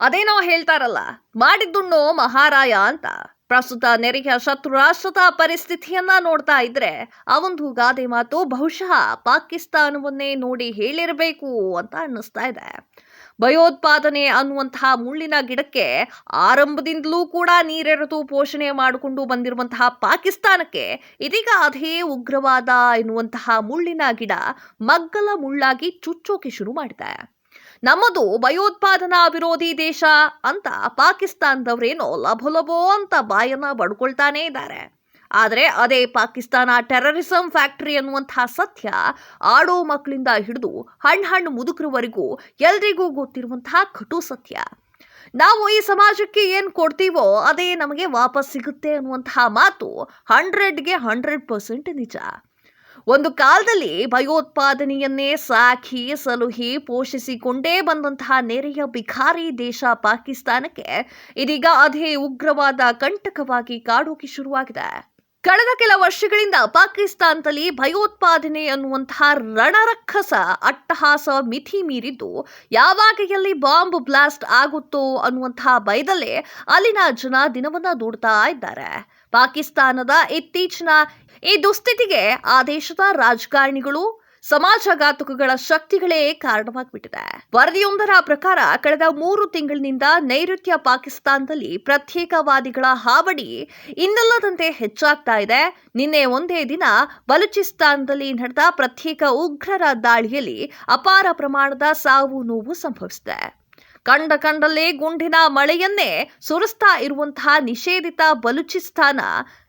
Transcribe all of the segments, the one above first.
ಅದೇನೋ ಹೇಳ್ತಾರಲ್ಲ, ಮಾಡಿದ್ದುಣ್ಣೋ ಮಹಾರಾಯ ಅಂತ. ಪ್ರಸ್ತುತ ನೆರೆಯ ಶತ್ರು ರಾಷ್ಟ್ರದ ಪರಿಸ್ಥಿತಿಯನ್ನ ನೋಡ್ತಾ ಇದ್ರೆ, ಆ ಒಂದು ಗಾದೆ ಮಾತು ಬಹುಶಃ ಪಾಕಿಸ್ತಾನವನ್ನೇ ನೋಡಿ ಹೇಳಿರಬೇಕು ಅಂತ ಅನ್ನಿಸ್ತಾ ಇದೆ. ಭಯೋತ್ಪಾದನೆ ಅನ್ನುವಂತಹ ಮುಳ್ಳಿನ ಗಿಡಕ್ಕೆ ಆರಂಭದಿಂದಲೂ ಕೂಡ ನೀರೆರೆದು ಪೋಷಣೆ ಮಾಡಿಕೊಂಡು ಬಂದಿರುವಂತಹ ಪಾಕಿಸ್ತಾನಕ್ಕೆ ಇದೀಗ ಅದೇ ಉಗ್ರವಾದ ಎನ್ನುವಂತಹ ಮುಳ್ಳಿನ ಗಿಡ ಮಗ್ಗಲ ಮುಳ್ಳಾಗಿ ಚುಚ್ಚೋಕೆ ಶುರು ಮಾಡಿದೆ. ನಮ್ಮದು ಭಯೋತ್ಪಾದನಾ ವಿರೋಧಿ ದೇಶ ಅಂತ ಪಾಕಿಸ್ತಾನದವರೇನೋ ಲಭೋ ಅಂತ ಬಾಯನ್ನ ಬಡ್ಕೊಳ್ತಾನೇ ಇದ್ದಾರೆ. ಆದರೆ ಅದೇ ಪಾಕಿಸ್ತಾನ ಟೆರರಿಸಂ ಫ್ಯಾಕ್ಟರಿ ಅನ್ನುವಂತಹ ಸತ್ಯ ಆಡೋ ಮಕ್ಕಳಿಂದ ಹಿಡಿದು ಹಣ್ಣು ಹಣ್ಣು ಮುದುಕರವರೆಗೂ ಎಲ್ರಿಗೂ ಗೊತ್ತಿರುವಂತಹ ಕಟು ಸತ್ಯ. ನಾವು ಈ ಸಮಾಜಕ್ಕೆ ಏನು ಕೊಡ್ತೀವೋ ಅದೇ ನಮಗೆ ವಾಪಸ್ ಸಿಗುತ್ತೆ ಅನ್ನುವಂತಹ ಮಾತು ಹಂಡ್ರೆಡ್ಗೆ ಹಂಡ್ರೆಡ್ ಪರ್ಸೆಂಟ್ ನಿಜ. ಒಂದು ಕಾಲದಲ್ಲಿ ಭಯೋತ್ಪಾದನೆಯನ್ನೇ ಸಾಕಿ ಸಲುಹಿ ಪೋಷಿಸಿಕೊಂಡೇ ಬಂದಂತಹ ನೆರೆಯ ಬಿಖಾರಿ ದೇಶ ಪಾಕಿಸ್ತಾನಕ್ಕೆ ಇದೀಗ ಅದೇ ಉಗ್ರವಾದ ಕಂಟಕವಾಗಿ ಕಾಡೋಕೆ ಶುರುವಾಗಿದೆ. ಕಳೆದ ಕೆಲ ವರ್ಷಗಳಿಂದ ಪಾಕಿಸ್ತಾನದಲ್ಲಿ ಭಯೋತ್ಪಾದನೆ ಅನ್ನುವಂತಹ ರಣರಕ್ಕಸ ಅಟ್ಟಹಾಸ ಮಿತಿ ಮೀರಿದ್ದು ಯಾವಾಗ ಎಲ್ಲಿ ಬಾಂಬ್ ಬ್ಲಾಸ್ಟ್ ಆಗುತ್ತೋ ಅನ್ನುವಂತಹ ಭಯದಲ್ಲೇ ಅಲ್ಲಿನ ಜನ ದಿನವನ್ನ ದೂಡ್ತಾ ಇದ್ದಾರೆ. ಪಾಕಿಸ್ತಾನದ ಇತ್ತೀಚಿನ ಈ ದುಸ್ಥಿತಿಗೆ ಆ ದೇಶದ ರಾಜಕಾರಣಿಗಳು ಸಮಾಜಘಾತುಕಗಳ ಶಕ್ತಿಗಳೇ ಕಾರಣವಾಗಿಬಿಟ್ಟಿದೆ. ವರದಿಯೊಂದರ ಪ್ರಕಾರ, ಕಳೆದ ಮೂರು ತಿಂಗಳಿನಿಂದ ನೈಋತ್ಯ ಪಾಕಿಸ್ತಾನದಲ್ಲಿ ಪ್ರತ್ಯೇಕವಾದಿಗಳ ಹಾವಳಿ ಇನ್ನಲ್ಲದಂತೆ ಹೆಚ್ಚಾಗ್ತಾ ಇದೆ. ನಿನ್ನೆ ಒಂದೇ ದಿನ ಬಲೂಚಿಸ್ತಾನದಲ್ಲಿ ನಡೆದ ಪ್ರತ್ಯೇಕ ಉಗ್ರರ ದಾಳಿಯಲ್ಲಿ ಅಪಾರ ಪ್ರಮಾಣದ ಸಾವು ನೋವು ಸಂಭವಿಸಿದೆ. ಕಂಡ ಕಂಡಲ್ಲೇ ಗುಂಡಿನ ಮಳೆಯನ್ನೇ ಸುರಿಸ್ತಾ ಇರುವಂತಹ ನಿಷೇಧಿತ ಬಲೂಚಿಸ್ತಾನ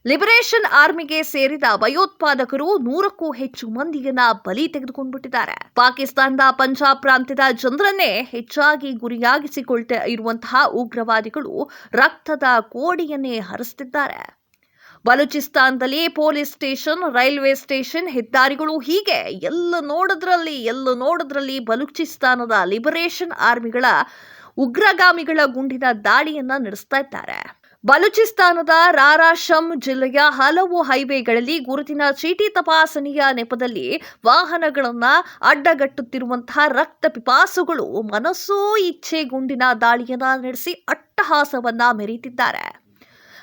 ಲಿಬರೇಷನ್ ಆರ್ಮಿಗೆ ಸೇರಿದ ಭಯೋತ್ಪಾದಕರು ನೂರಕ್ಕೂ ಹೆಚ್ಚು ಮಂದಿಯನ್ನ ಬಲಿ ತೆಗೆದುಕೊಂಡ್ಬಿಟ್ಟಿದ್ದಾರೆ. ಪಾಕಿಸ್ತಾನದ ಪಂಜಾಬ್ ಪ್ರಾಂತ್ಯದ ಜನರನ್ನೇ ಹೆಚ್ಚಾಗಿ ಗುರಿಯಾಗಿಸಿಕೊಳ್ತಾ ಇರುವಂತಹ ಉಗ್ರವಾದಿಗಳು ರಕ್ತದ ಕೋಡಿಯನ್ನೇ ಹರಿಸ್ತಿದ್ದಾರೆ. ಬಲೂಚಿಸ್ತಾನದಲ್ಲಿ ಪೊಲೀಸ್ ಸ್ಟೇಷನ್, ರೈಲ್ವೆ ಸ್ಟೇಷನ್ ಹೆದ್ದಾರಿಗಳು ಹೀಗೆ ಎಲ್ಲ ನೋಡಿದ್ರಲ್ಲಿ ಎಲ್ಲ ನೋಡಿದ್ರಲ್ಲಿ ಬಲೂಚಿಸ್ತಾನದ ಲಿಬರೇಷನ್ ಆರ್ಮಿಗಳ ಉಗ್ರಗಾಮಿಗಳ ಗುಂಡಿನ ದಾಳಿಯನ್ನ ನಡೆಸ್ತಾ ಇದ್ದಾರೆ. ಬಲೂಚಿಸ್ತಾನದ ರಾರಾಶಮ್ ಜಿಲ್ಲೆಯ ಹಲವು ಹೈವೇಗಳಲ್ಲಿ ಗುರುತಿನ ಚೀಟಿ ತಪಾಸಣೆಯ ನೆಪದಲ್ಲಿ ವಾಹನಗಳನ್ನ ಅಡ್ಡಗಟ್ಟುತ್ತಿರುವಂತಹ ರಕ್ತ ಪಿಪಾಸುಗಳು ಮನಸ್ಸೋ ಇಚ್ಛೆ ಗುಂಡಿನ ದಾಳಿಯನ್ನ ನಡೆಸಿ ಅಟ್ಟಹಾಸವನ್ನ ಮೆರೀತಿದ್ದಾರೆ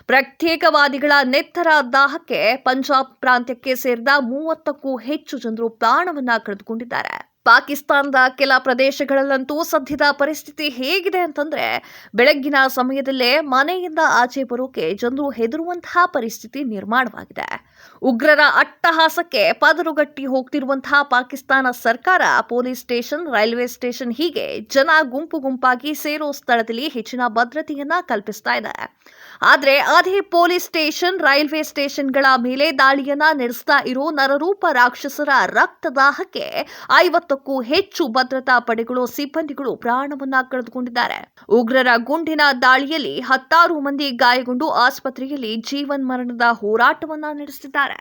ಪ್ರತ್ಯೇಕವಾದಿಗಳ ನೆತ್ತರ ದಾಹಕ್ಕೆ ಪಂಜಾಬ್ ಪ್ರಾಂತ್ಯಕ್ಕೆ ಸೇರಿದ ಮೂವತ್ತಕ್ಕೂ ಹೆಚ್ಚು ಜನರು ಪ್ರಾಣವನ್ನ ಕಳೆದುಕೊಂಡಿದ್ದಾರೆ. ಪಾಕಿಸ್ತಾನದ ಕೆಲ ಪ್ರದೇಶಗಳಲ್ಲಂತೂ ಸದ್ಯದ ಪರಿಸ್ಥಿತಿ ಹೇಗಿದೆ ಅಂತಂದ್ರೆ, ಬೆಳಗ್ಗಿನ ಸಮಯದಲ್ಲೇ ಮನೆಯಿಂದ ಆಚೆ ಬರೋಕೆ ಜನರು ಹೆದರುವಂತಹ ಪರಿಸ್ಥಿತಿ ನಿರ್ಮಾಣವಾಗಿದೆ. ಉಗ್ರರ ಅಟ್ಟಹಾಸಕ್ಕೆ ಪದರುಗಟ್ಟಿ ಹೋಗ್ತಿರುವಂತಹ ಪಾಕಿಸ್ತಾನ ಸರ್ಕಾರ, ಪೊಲೀಸ್ ಸ್ಟೇಷನ್, ರೈಲ್ವೆ ಸ್ಟೇಷನ್ ಹೀಗೆ ಜನ ಗುಂಪು ಗುಂಪಾಗಿ ಸೇರೋ ಸ್ಥಳದಲ್ಲಿ ಹೆಚ್ಚಿನ ಭದ್ರತೆಯನ್ನ ಕಲ್ಪಿಸ್ತಾ ಇದೆ. ಆದ್ರೆ ಅದೇ ಪೊಲೀಸ್ ಸ್ಟೇಷನ್, ರೈಲ್ವೆ ಸ್ಟೇಷನ್ಗಳ ಮೇಲೆ ದಾಳಿಯನ್ನ ನಡೆಸ್ತಾ ಇರೋ ನರರೂಪ ರಾಕ್ಷಸರ ರಕ್ತದಾಹಕ್ಕೆ ಐವತ್ತಕ್ಕೂ ಹೆಚ್ಚು ಭದ್ರತಾ ಪಡೆಗಳು, ಸಿಬ್ಬಂದಿಗಳು ಪ್ರಾಣವನ್ನ ಕಳೆದುಕೊಂಡಿದ್ದಾರೆ. ಉಗ್ರರ ಗುಂಡಿನ ದಾಳಿಯಲ್ಲಿ ಹತ್ತಾರು ಮಂದಿ ಗಾಯಗೊಂಡು ಆಸ್ಪತ್ರೆಯಲ್ಲಿ ಜೀವನ್ ಮರಣದ ಹೋರಾಟವನ್ನ ನಡೆಸಿದ್ದಾರೆ. 咋了